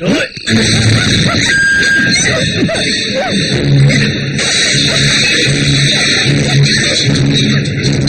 おい Thank you.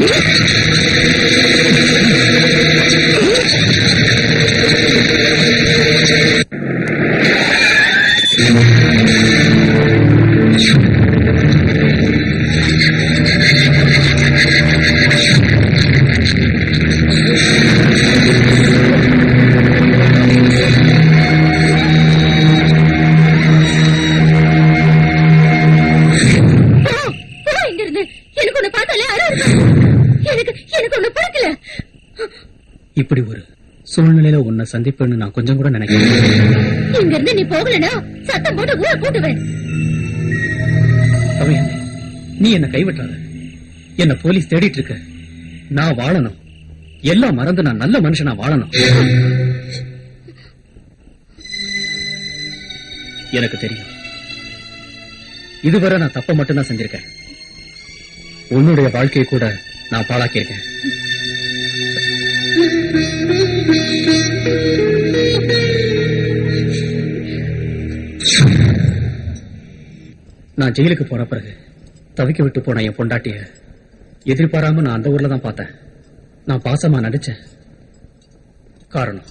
Thank you. சூழ்நிலையில உன்னை சந்திப்பேன்னு நான் கொஞ்சம் கூட நினைக்கிறேன் இங்க இருந்து நீ போகலனா சத்தம் போட்டு ஊரை கூட்டுவேன். நீ என்ன கைவிட்டாத. என்ன போலீஸ் தேடிட்டு இருக்க நான் வாழணும். எல்லாம் மறந்து நான் நல்ல மனுஷனா வாழணும். எனக்கு தெரியும். இதுவரை நான் தப்ப மட்டும்தான் செஞ்சிருக்கேன். உன்னுடைய வாழ்க்கையை கூட நான் பாழாக்கியிருக்கேன். நான் ஜெயிலுக்கு போன பிறகு தவிக்க விட்டு போன என் பொண்டாட்டிய எதிர்பாராம நான் அந்த ஊர்ல தான் பார்த்தேன். நான் பாசமா நடிச்சேன். காரணம்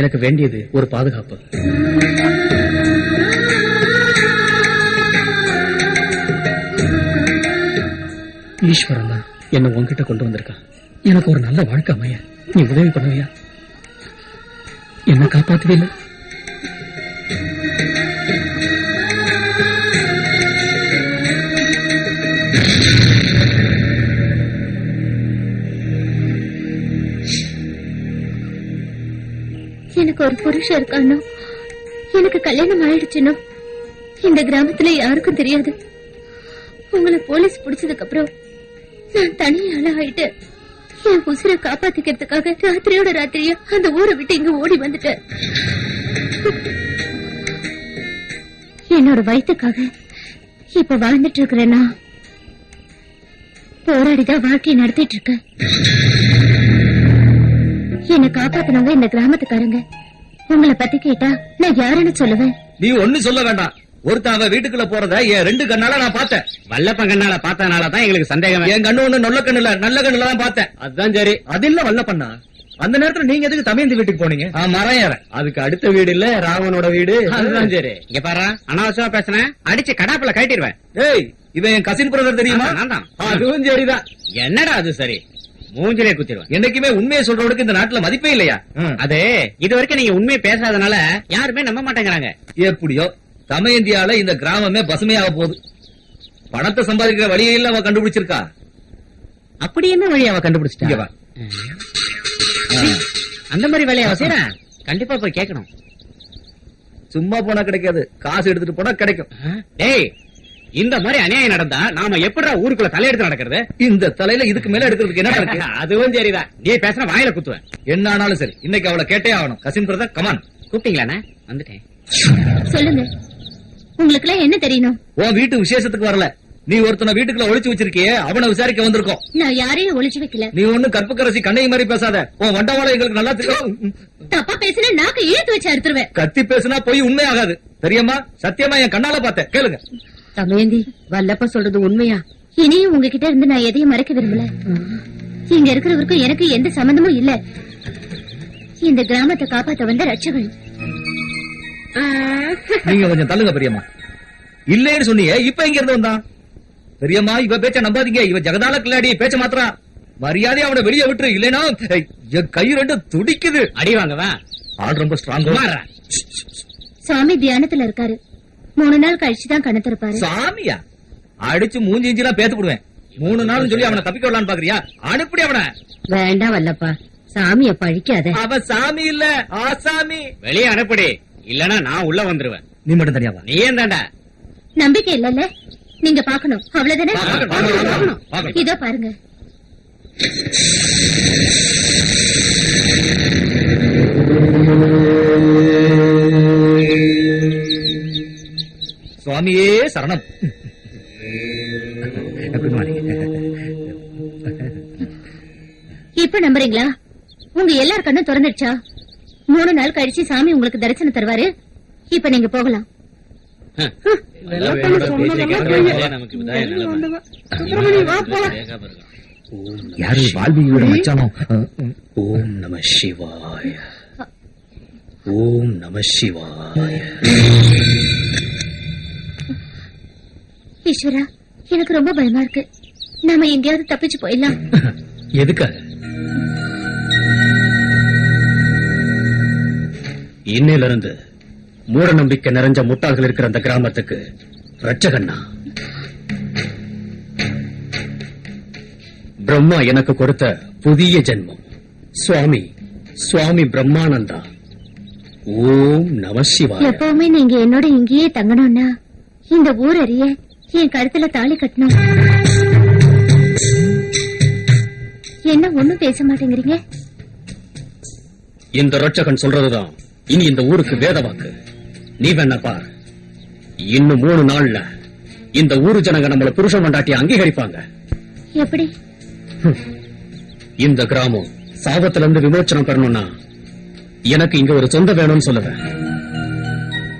எனக்கு வேண்டியது ஒரு பாதுகாப்பு. ஈஸ்வரன் தான் என்ன உன்கிட்ட கொண்டு வந்திருக்கான். எனக்கு ஒரு நல்ல வாழ்க்கை அமைய நீ உதவி பண்ணுவியா? என்ன காப்பாத்துவே இல்லை எனக்கு ஒரு புருஷன் இருக்கானோ? எனக்கு கல்யாணம் ஆயிடுச்சுனோ? இந்த கிராமத்துல யாருக்கும் தெரியாது. உங்களை போலீஸ் பிடிச்சதுக்கு அப்புறம் நான் தனியால ஆயிட்டேன் என் உசிர காப்பாத்திக்கிறதுக்காக ராத்திரியோட ராத்திரியா அந்த ஊரை விட்டு இங்க ஓடி வந்துட்டேன். என்னோட வயிற்றுக்காக இப்ப வாழ்ந்துட்டு இருக்கிறேன்னா போராடிதான் வாழ்க்கையை நடத்திட்டு இருக்கேன் என்னை காப்பாத்தினவங்க இந்த கிராமத்துக்காரங்க. உங்களை பத்தி கேட்டா நான் யாருன்னு சொல்லுவேன். நீ ஒண்ணு சொல்ல வேண்டாம். ஒருத்தன் வீட்டுக்குள்ள போறத என் ரெண்டு கண்ணால நான் பார்த்தேன். வல்லப்பன் கண்ணால பார்த்தனால தான் எங்களுக்கு சந்தேகம். என் கண்ணு ஒண்ணு நல்ல கண்ணு இல்ல நல்ல கண்ணுல தான் பார்த்தேன். அதுதான் சரி. அது இல்ல வல்லப்பண்ணா. அந்த நேரத்துல நீங்க எதுக்கு தமையந்தி வீட்டுக்கு போனீங்க? மரம் ஏறேன் அதுக்கு அடுத்த வீடு இல்ல ராவனோட வீடு. அதுதான் சரி. இங்க பாரு அனாவசியமா பேசுனேன். அடிச்சு கடாப்புல கட்டிடுவேன் ஏய் இவன் என் கசின் பிரதர் தெரியுமா. அதுவும் சரிதான். என்னடா அது சரி? மூஞ்சிலே குத்திடுவேன். என்னைக்குமே உண்மையை சொல்றவனுக்கு இந்த நாட்டுல மதிப்பே இல்லையா. அது இது வரைக்கும் நீங்க உண்மையை பேசாதனால யாருமே நம்ப மாட்டேங்கிறாங்க. எப்படியோ தமயந்தியால இந்த கிராமமே பசுமையாக போகுது. பணத்தை சம்பாதிக்கிற வழியெல்லாம் அவ கண்டுபிடிச்சிருக்கா. அப்படி என்ன வழி அவ இங்க கண்டுபிடிச்சிட்டா. அந்த மாதிரி வேலையா செய்யறா கண்டிப்பா போய் கேட்கணும் சும்மா போனா கிடைக்காது. காசு எடுத்துட்டு போனா கிடைக்கும். டேய் இந்த மாதிரி அநியாயம் நடந்தா நாம எப்படிடா ஊருக்குள்ள தலையெடுத்து நடக்கிறது? இந்த தலையில இதுக்கு மேல எடுக்கிறதுக்கு என்ன இருக்கு? அதுவும் சரிதான். நீ பேசுற வாயில குத்துவேன். என்ன ஆனாலும் சரி. இன்னைக்கு அவளை கேட்டே ஆகணும். கசின் பிரதர் கமான் கூப்பிட்டீங்களாண்ணா? வந்துட்டேன். சொல்லுங்க. உங்களுக்கு எல்லாம் என்ன தெரியணும்? உன் வீட்டு விசேஷத்துக்கு வரல. நீ ஒருத்தனை வீட்டுக்குள்ள ஒளிச்சு வச்சிருக்கியே அவனை விசாரிக்க வந்திருக்கோம். நான் யாரையும் ஒளிச்சு வைக்கல. நீ ஒண்ணு கற்பக்கரசி கண்ணை மாதிரி பேசாத. உன் வண்டவாளம் எங்களுக்கு நல்லா தெரியும். தப்பா பேசினா நாக்கு இழுத்து வச்சு அறுத்துருவேன். கத்தி பேசுனா போய் உண்மையாகாது. தெரியுமா? சத்தியமா என் கண்ணால பார்த்தேன் கேளுங்க. தமயந்தி வல்லப்ப சொல்றது உண்மையா? இனியும் உங்ககிட்ட இருந்து நான் எதையும் மறைக்க விரும்பல. இங்க இருக்கிறவருக்கும் எனக்கு எந்த சம்பந்தமும் இல்ல. இந்த கிராமத்தை காப்பாத்த வந்த ரட்சகன். நீங்க கொஞ்சம் தள்ளுங்க பெரியம்மா. இல்லைன்னு சொன்னீங்க இப்ப எங்க இருந்து வந்தான்? பெரியம்மா இவ பேச்ச நம்பாதீங்க. இவ ஜெகதால கில்லாடி பேச்ச மாத்திரா மரியாதை அவனை வெளியே விட்டுரு. இல்லைன்னா என் கை ரெண்டு துடிக்குது. அடி வாங்கவா? ஆள் ரொம்ப ஸ்ட்ராங் சுவாமி தியானத்துல இருக்காரு. மூணு நாள் கழிச்சுதான் கண்ணு திறப்பாரு. சாமியா? அடிச்சு மூஞ்சி இஞ்சிலாம் பேத்து போடுவேன். மூணு நாள் சொல்லி அவனை தப்பிக்க விடலான்னு பாக்குறியா? அனுப்பி அவனை. வேண்டாம் வல்லப்பா. சாமிய பழிக்காத. அவன் சாமி இல்ல. ஆசாமி வெளியே அனுப்படி. இல்லனா நான் உள்ள வந்துருவேன். நீ மட்டும் தனியாவா நீ ஏன் தாண்டா. நம்பிக்கை இல்லல்ல. நீங்க பாக்கணும் அவ்வளவுதானே. இதோ பாருங்க. சுவாமியே சரணம். இப்ப நம்புறீங்களா? உங்க எல்லார் கண்ணும் திறந்துடுச்சா? மூணு நாள் கழிச்சு சாமி உங்களுக்கு தரிசனம் தருவாரு. இப்ப நீங்க போகலாம். யாரு வால்மீகியோட மச்சானோ? ஓம் நம சிவாய. ஓம் நம சிவாய. ஈஸ்வரா எனக்கு ரொம்ப பயமா இருக்கு. நாம எங்கேயாவது தப்பிச்சு போயிடலாம். எதுக்காக? இன்னையில இருந்து மூட நம்பிக்கை நிறைஞ்ச முட்டாள்கள் இருக்கிற அந்த கிராமத்துக்கு ரட்சகண்ணா பிரம்மா எனக்கு கொடுத்த புதிய ஜென்மம். சுவாமி சுவாமி பிரம்மானந்தா. ஓம் நம சிவாய. எப்பவுமே நீங்க என்னோட இங்கேயே தங்கணும்னா இந்த ஊர் அறிய என் கழுத்துல தாலி கட்டணும். என்ன ஒண்ணும் பேச மாட்டேங்கிறீங்க? இந்த ரட்சகன் சொல்றதுதான். இனி இந்த ஊருக்கு வேத வாக்கு நீ வேணா பார். இன்னும் மூணு நாள்ல இந்த ஊரு ஜனங்க நம்மள புருஷன் மண்டாட்டி அங்கீகரிப்பாங்க. எப்படி? இந்த கிராமம் சாபத்துல இருந்து விமோச்சனம் பெறணும்னா எனக்கு இங்க ஒரு சொந்த வேணும்னு சொல்லுவேன்.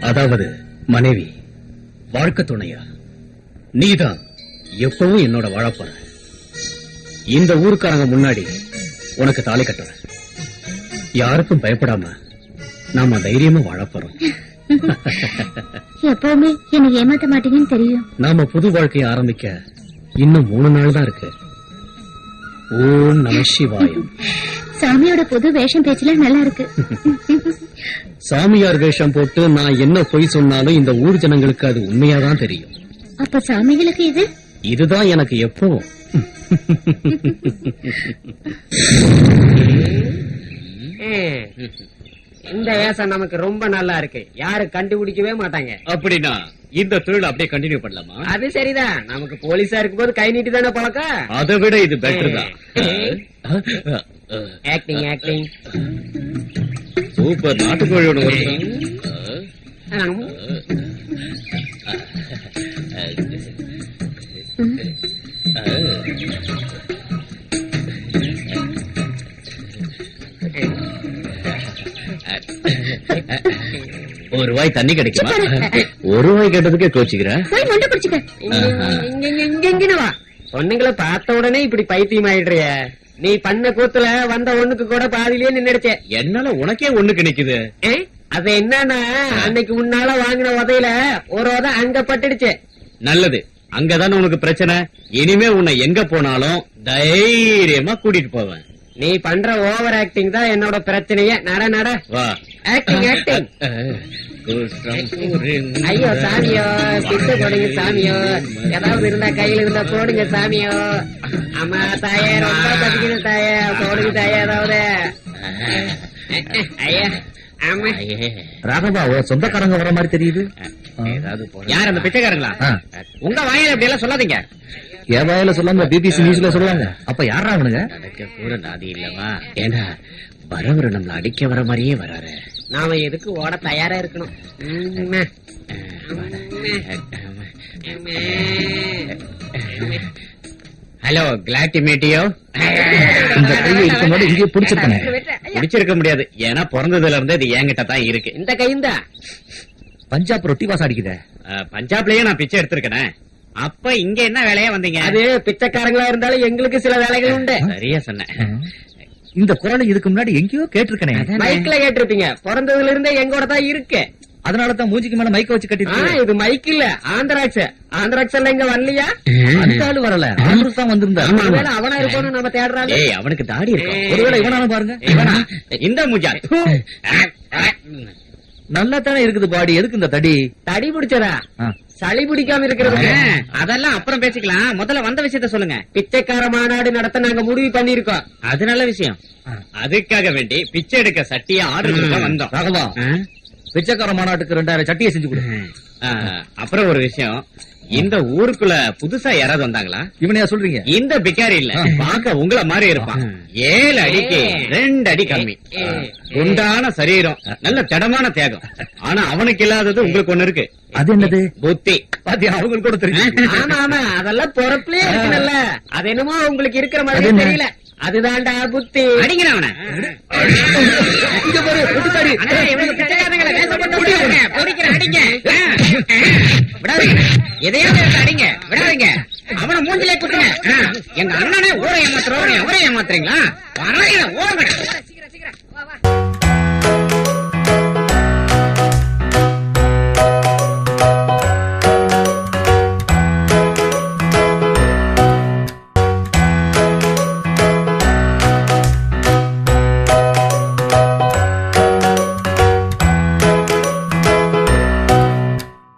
அதாவது மனைவி வாழ்க்கை துணையா? நீதான் எப்பவும் என்னோட வாழப்போற. இந்த ஊருக்காரங்க முன்னாடி உனக்கு தாலி கட்டுறேன் யாருக்கும் பயப்படாம நாம தைரியமா வாழப்போறோம். எப்பவுமே என்னை ஏமாத்த மாட்டீங்கன்னு தெரியும். நாம புது வாழ்க்கையை ஆரம்பிக்க இன்னும் மூணு நாள் தான் இருக்கு. ஓம் நம சிவாயம். சாமியோட புது வேஷம் பேச்சுல நல்லா இருக்கு. சாமியார் வேஷம் போட்டு நான் என்ன பொய் சொன்னாலும் இந்த ஊர் ஜனங்களுக்கு அது உண்மையாதான் தெரியும். அப்ப சாமிகளுக்கு இது? இதுதான் எனக்கு எப்போ? இந்த வேஷம் நமக்கு ரொம்ப நல்லா இருக்கு. யாரும் கண்டுபிடிக்கவே மாட்டாங்க. அப்படின்னா இந்த தொழில் அப்படியே கண்டினியூ பண்ணலாமா? அது சரிதான். நமக்கு போலீஸா இருக்கும்போது கை நீட்டி தானே பழக்கம்? அதை விட இது பெட்டர் தான். Acting acting super. நாட்டுக்கோழியோட வருஷம் ஒரு ரூபாய் தண்ணி கிடைக்குமா? ஒரு ரூபாய் கேட்டதுக்கே கோச்சுக்கிறேன் போய் மொண்டை பிடிச்சுக்க. வா. பொண்ணுங்களை பார்த்த உடனே இப்படி பைத்தியம் ஆயிடுறிய. நீ பண்ண கூத்துல வந்த ஒண்ணுக்கு கூட பாதியிலேயே நின்னுடுச்சே. என்னால உனக்கே ஒண்ணு கிடைக்குது? அது என்னன்னா அன்னைக்கு முன்னால வாங்கின உதையில ஒரு உதை அங்க பட்டுடுச்சு. நல்லது. அங்கதானே உனக்கு பிரச்சனை. இனிமே உன்னை எங்க போனாலும் தைரியமா கூட்டிட்டு போவேன். நீ பண்ற ஓவர் ஆக்டிங் தான் என்னோட பிரச்சனையே. நட நட. ஆக்டிங் ஆக்டிங் ஐயோ சாமியோ பிட்டு போடுங்க சாமியோ. ஏதாவது இருந்தா கையில இருந்தா போடுங்க சாமியோ. அம்மா தாயே ரொம்ப தப்பிக்கணும் தாயே. போடுங்க தாயே ஏதாவது. ஐயா ஆமா ராகவா சொந்தக்காரங்க வர மாதிரி தெரியுது. யார் அந்த பிச்சைக்காரங்களா. உங்க வாயில இப்படி எல்லாம் சொல்லாதீங்க. என் வாயில சொல்லாம பிபிசி நியூஸ்ல சொல்லுவாங்க. அப்ப யாரா அவனுங்க? நடக்க கூட நாதி இல்லவா ஏண்டா வரவர் நம்மள அடிக்க வர மாதிரியே வராரு. நாம எதுக்கு ஓட தயாரா இருக்கணும்? Hello glad to meet you இந்த கையை இதுக்கு முன்னாடி இங்கேயே பிடிச்சிருக்கேன். பிடிச்சிருக்க முடியாது. ஏன்னா பிறந்ததுல இருந்து இது என்கிட்ட தான் இருக்கு. இந்த கைந்தா பஞ்சாப் ரொட்டி வாசம் அடிக்குதே. பஞ்சாப்லயே நான் பிச்சை எடுத்திருக்கேன். அப்ப இங்க என்ன வேலையா வந்தீங்க? அது பிச்சைக்காரங்களா இருந்தாலும் எங்களுக்கு சில வேலைகள் உண்டு. சரியா சொன்னேன் இந்த குரலை இதுக்கு முன்னாடி எங்கேயோ கேட்டிருக்கனே. மைக்ல கேட்டிருப்பீங்க. பிறந்ததுல இருந்தே எங்கூட தான் இருக்கு. அதனால தான் மூஞ்சிக்கு மேல மைக்க வச்சு கட்டிட்டு இது மைக் இல்ல. ஆந்திராக்ஸ் ஆந்திராக்ஸ் எல்லாம் இங்க வரலையா? அந்த ஆளு வரல. ஆம்புஸ் தான் வந்திருந்தா ஒருவேளை அவனா இருப்பான்னு நம்ம தேடுறாங்க ஏய் அவனுக்கு தாடி இருக்கும் ஒருவேளை இவனாலும் பாருங்க. இவனா? இந்த மூஜா நல்லா தானே இருக்குது பாடி? எதுக்கு இந்த தடி? தடி பிடிச்சதா. சளி பிடிக்காம இருக்கிறது அதெல்லாம் அப்புறம் பேசிக்கலாம். முதல்ல வந்த விஷயத்த சொல்லுங்க. பிச்சைக்கார மாநாடு நடத்த நாங்க முடிவு பண்ணிருக்கோம் அது நல்ல விஷயம். அதுக்காக வேண்டி பிச்சை எடுக்க சட்டியா ஆர்டர் வந்தோம். ராகவா பிச்சைக்கார மாநாட்டுக்கு ரெண்டாயிரம் சட்டியை செஞ்சு கொடு. ஆ, அப்புறம் ஒரு விஷயம். இந்த ஊருக்குள்ள புதுசா யாராவது வந்தாங்களா? இவனையா சொல்றீங்க? இந்த பிக்காரி இல்ல. பாக்க உங்கள மாதிரி இருப்பான். ஏழு அடிக்கு ரெண்டு அடி கம்மி. குண்டான சரீரம். நல்ல திடமான தியாகம். ஆனா அவனுக்கு இல்லாதது உங்களுக்கு ஒண்ணு இருக்கு. அது என்னது? புத்தி. பாத்தியா அவங்களுக்கு கூட தெரியும் ஆமா ஆமா அதெல்லாம் பொறப்புலயே இருக்குல்ல அது என்னமோ உங்களுக்கு இருக்கிற மாதிரி? தெரியல. அதுதான்டா புத்தி. அடிங்கிற அடிங்க. விடாதீங்க. எதையாவது அடிங்க. விடாதீங்க. அவனை மூஞ்சிலே குத்துங்க. எங்க அண்ணனே ஊரை ஏமாத்துறோம் ஊரை ஏமாத்துறீங்களா? வரையில ஓடுங்க